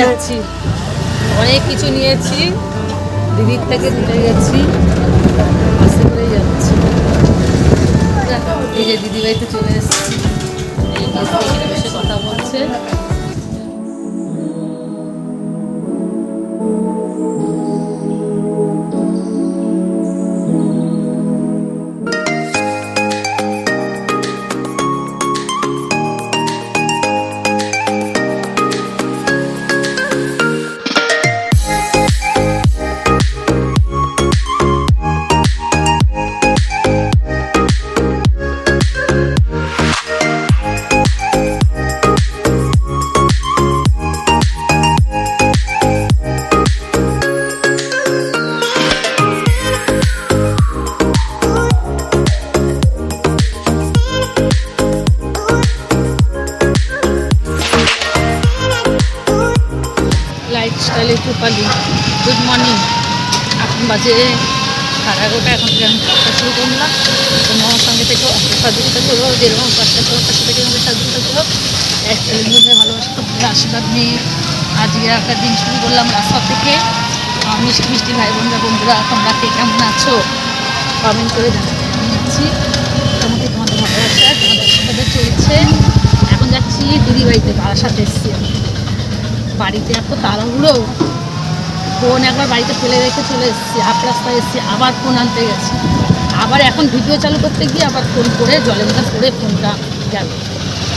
যাচ্ছি। অনেক কিছু নিয়েছি। দিদির থেকে নিয়ে গেছি। বাসে করে যাচ্ছি। এই যে দিদি চলে এসেছি। স্টাইলে রূপালি গুড মর্নিং এখন বাজে সাড়ে এগারোটা, এখন থেকে আমি কাজটা শুরু করলাম। তোমার সঙ্গে থেকে সাহায্যতা করব যেরকম কাজটা করো, তার সাথে আমাকে সাহায্যতা করো। লাইফস্টাইলের মধ্যে ভালোবাসা তোমাদের আশীর্বাদ নিয়ে আজকে একটা দিন শুরু করলাম রাস্তা থেকে। আমার মিষ্টি মিষ্টি ভাই বোনরা বন্ধুরা, তোমরা কে কেমন আছো? কমেন্ট করে জানাচ্ছি মোটামুটি তোমাদের ভালোবাসা, তোমাদের চলছে। এখন যাচ্ছি দিদি বাড়িতে, বারাসাতে এসেছি আমি। বাড়িতে এত তাড়াহুড়ো? ফোন একবার বাড়িতে ফেলে রেখে চলে এসেছি আপ রাস্তায় এসেছি আবার ফোন আনতে গেছি। আবার এখন ভিডিও চালু করতে গিয়ে আবার ফোন করে জলের মধ্যে পড়ে ফোনটা গেল।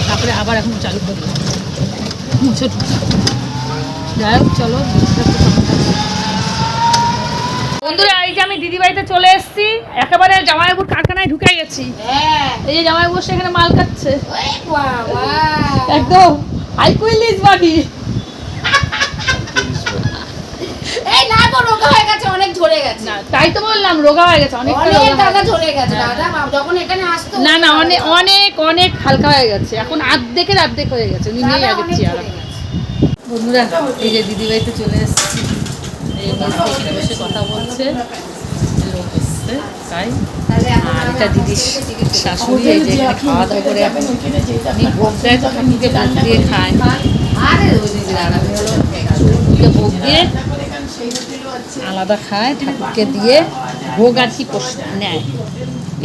তারপরে আবার এখন চালু করি মুছে। যাই হোক চলো। বন্ধুরা এই যে আমি দিদি বাড়িতে চলে এসেছি একেবারে জামাইবাবুর কারখানায় ঢুকে গেছি। হ্যাঁ। এই যে জামাইবাবু সেখানে মাল কাটছে ওই বাবা। একদম হাইকুইলিস বাড়ি এই না গো রোগা হয়ে গেছে অনেক ঝরে গেছে। না তাই তো বললাম রোগা হয়ে গেছে অনেক রোগা দাদা ঝরে গেছে। দাদা যখন এখানে আসতো না না অনেক অনেক অনেক হালকা হয়ে গেছে এখন আর্ধেকের আর্ধেক হয়ে গেছে উনি নিয়ে আগের অনেক চেয়ার। বন্ধুরা এই যে দিদি বাড়িতে চলে এসেছি এই এখানে বসে কথা বলছে লোক এসছে তাই। আর এটা দিদির শাশুড়ি এই যে খাওয়া দাওয়া করে এখন ভোগ দেয় তো ঠাকুরকে ভোগ দিয়ে খায়। আরে ওই দিদি আরামে ভোগ দিয়ে আলাদা খায় ঠাকুরকে দিয়ে ভোগ আর কি নেয়।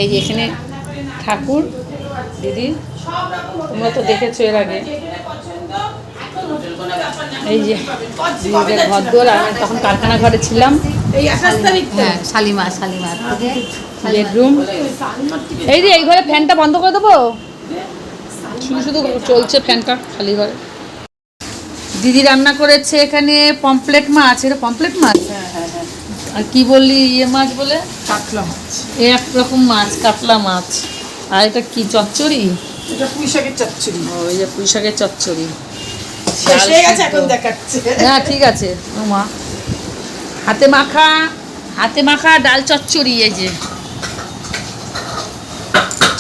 এই যে এখানে ঠাকুর দিদি তোমরা তো দেখেছ এর আগে। এই যে দিদিদের ঘর দোর আমি তখন কারখানা ঘরে ছিলাম। হ্যাঁ শালিমা শালিমা। বেডরুম এই যে এই ঘরে ফ্যানটা বন্ধ করে দেবো? শুধু শুধু চলছে ফ্যানটা খালি ঘরে। দিদি রান্না করেছে এখানে পমপ্লেট মাছ। এটা পমপ্লেট মাছ? আর কি বললি ইয়ে মাছ বলে? কাতলা মাছ। এক রকম মাছ কাতলা মাছ। আর এটা কি চচ্চড়ি? এটা পুঁই শাকের চচ্চড়ি। ও এই যে পুঁই শাকের চচ্চড়ি শেষ হয়ে গেছে এখন দেখাচ্ছে। হ্যাঁ ঠিক আছে। ও মা। হাতে মাখা হাতে মাখা ডাল চচ্চড়ি এই যে।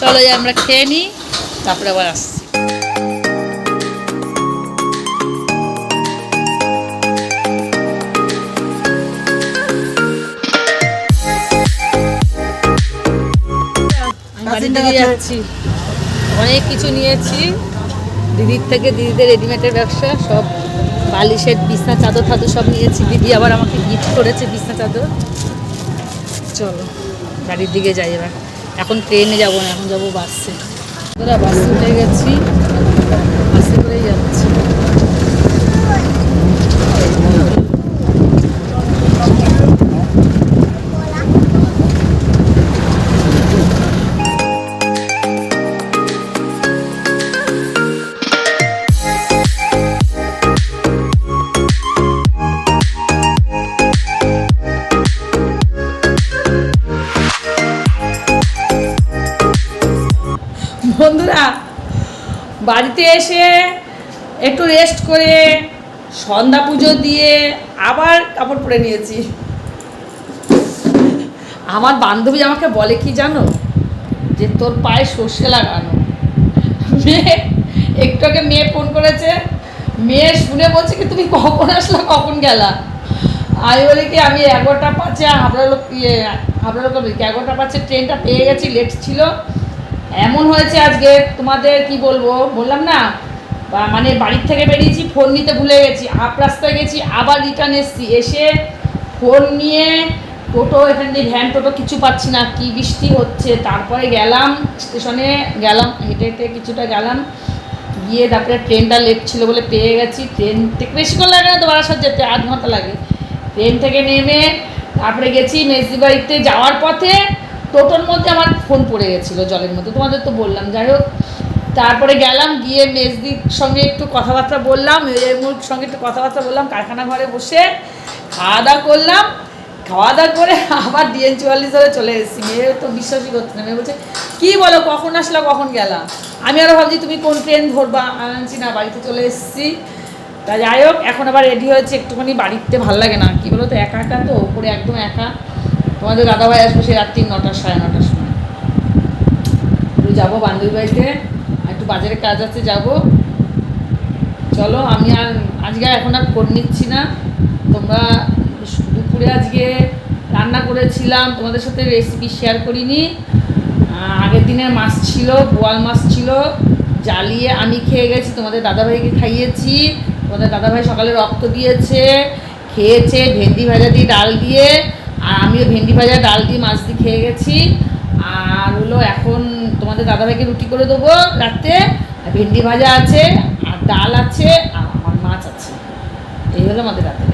চলো আমরা খেয়ে নিই তারপরে আবার আসছি। বাড়ির যাচ্ছি। অনেক কিছু নিয়েছি। দিদির থেকে দিদিদের রেডিমেডের ব্যবসা সব বালিশের বিছনা চাদর থাদর সব নিয়েছি। দিদি আবার আমাকে গিফট করেছে বিছনা চাদর। চলো গাড়ির দিকে যাই এবার। এখন ট্রেনে যাব না এখন যাব বাসে বাসে উঠে গেছি। বন্ধুরা বাড়িতে এসে একটু রেস্ট করে সন্ধ্যা পুজো দিয়ে আবার কাপড় পরে নিয়েছি। আমার বান্ধবী আমাকে বলে কি জানো? যে তোর পায়ে সর্ষে লাগানো। মেয়ে একটু আগে মেয়ে ফোন করেছে। মেয়ে শুনে বলছে কি, তুমি কখন আসলা, কখন গেলা? আমি বলি কি, আমি এগারোটা পাঁচে হাবড়া লোক ইয়ে হাবড়া লোক এগারোটা পাঁচে ট্রেনটা পেয়ে গেছি লেট ছিল। এমন হয়েছে আজকে, তোমাদের কি বলব? বললাম না? মানে বাড়ির থেকে বেরিয়েছি ফোন নিতে ভুলে গেছি, আপ রাস্তায় গেছি, আবার রিটার্ন এসেছি। এসে ফোন নিয়ে টোটো, এখান দিয়ে ভ্যান টোটো কিছু পাচ্ছি না। কি বৃষ্টি হচ্ছে? তারপরে গেলাম স্টেশনে গেলাম, হেঁটে হেঁটে কিছুটা গেলাম। গিয়ে তারপরে ট্রেনটা লেট ছিল বলে পেয়ে গেছি। ট্রেন থেকে বেশি বেশিক্ষণ লাগে না তো বারাসাত যেতে, আধ ঘণ্টা লাগে। ট্রেন থেকে নেমে তারপরে গেছি মেজদি বাড়িতে যাওয়ার পথে টোটোর মধ্যে আমার ফোন পড়ে গেছিল জলের মধ্যে, তোমাদের তো বললাম। যাই হোক, তারপরে গেলাম, গিয়ে মেজদির সঙ্গে একটু কথাবার্তা বললাম মেয়ের সঙ্গে একটু কথাবার্তা বললাম, কারখানা ঘরে বসে খাওয়া দাওয়া করলাম। খাওয়া দাওয়া করে আবার ডিএন চুয়াল্লিশ ধরে চলে এসেছি। মেয়ে তো বিশ্বাসই করছে না। মেয়ে বলছে, কী বলো, কখন আসলা, কখন গেলাম আমি আরও ভাবছি, তুমি কোন ট্রেন ধরবা? আনছি না, বাড়িতে চলে এসেছি। তা যাই হোক, এখন আবার রেডি হয়েছে, একটুখানি বাড়িতে ভালো লাগে না। কী বলো তো একা একা তো, ওপরে একদম একা। তোমাদের দাদাভাই আসবে সেই রাত্রি নটা সাড়ে নটার সময়। একটু যাব বান্ধবী বাড়িতে একটু বাজারে কাজ আছে, যাব। চলো, আমি আর আজকে এখন আর ফোন নিচ্ছি না। তোমরা দুপুরে আজকে রান্না করেছিলাম, তোমাদের সাথে রেসিপি শেয়ার করিনি। আগের দিনের মাছ ছিল, বোয়াল মাছ ছিল, জ্বালিয়ে আমি খেয়ে গেছি, তোমাদের দাদাভাইকে খাইয়েছি। তোমাদের দাদাভাই সকালে রক্ত দিয়েছে, খেয়েছে, ভেন্ডি ভাজা দিয়ে ডাল দিয়ে। আর আমিও ভেন্ডি ভাজা, ডাল দিয়ে মাছ দিয়ে খেয়ে গেছি। আর হলো এখন তোমাদের দাদাভাইকে রুটি করে দেবো রাতে। ভেন্ডি ভাজা আছে, আর ডাল আছে, আর আমার মাছ আছে। এই হলো আমাদের রাতে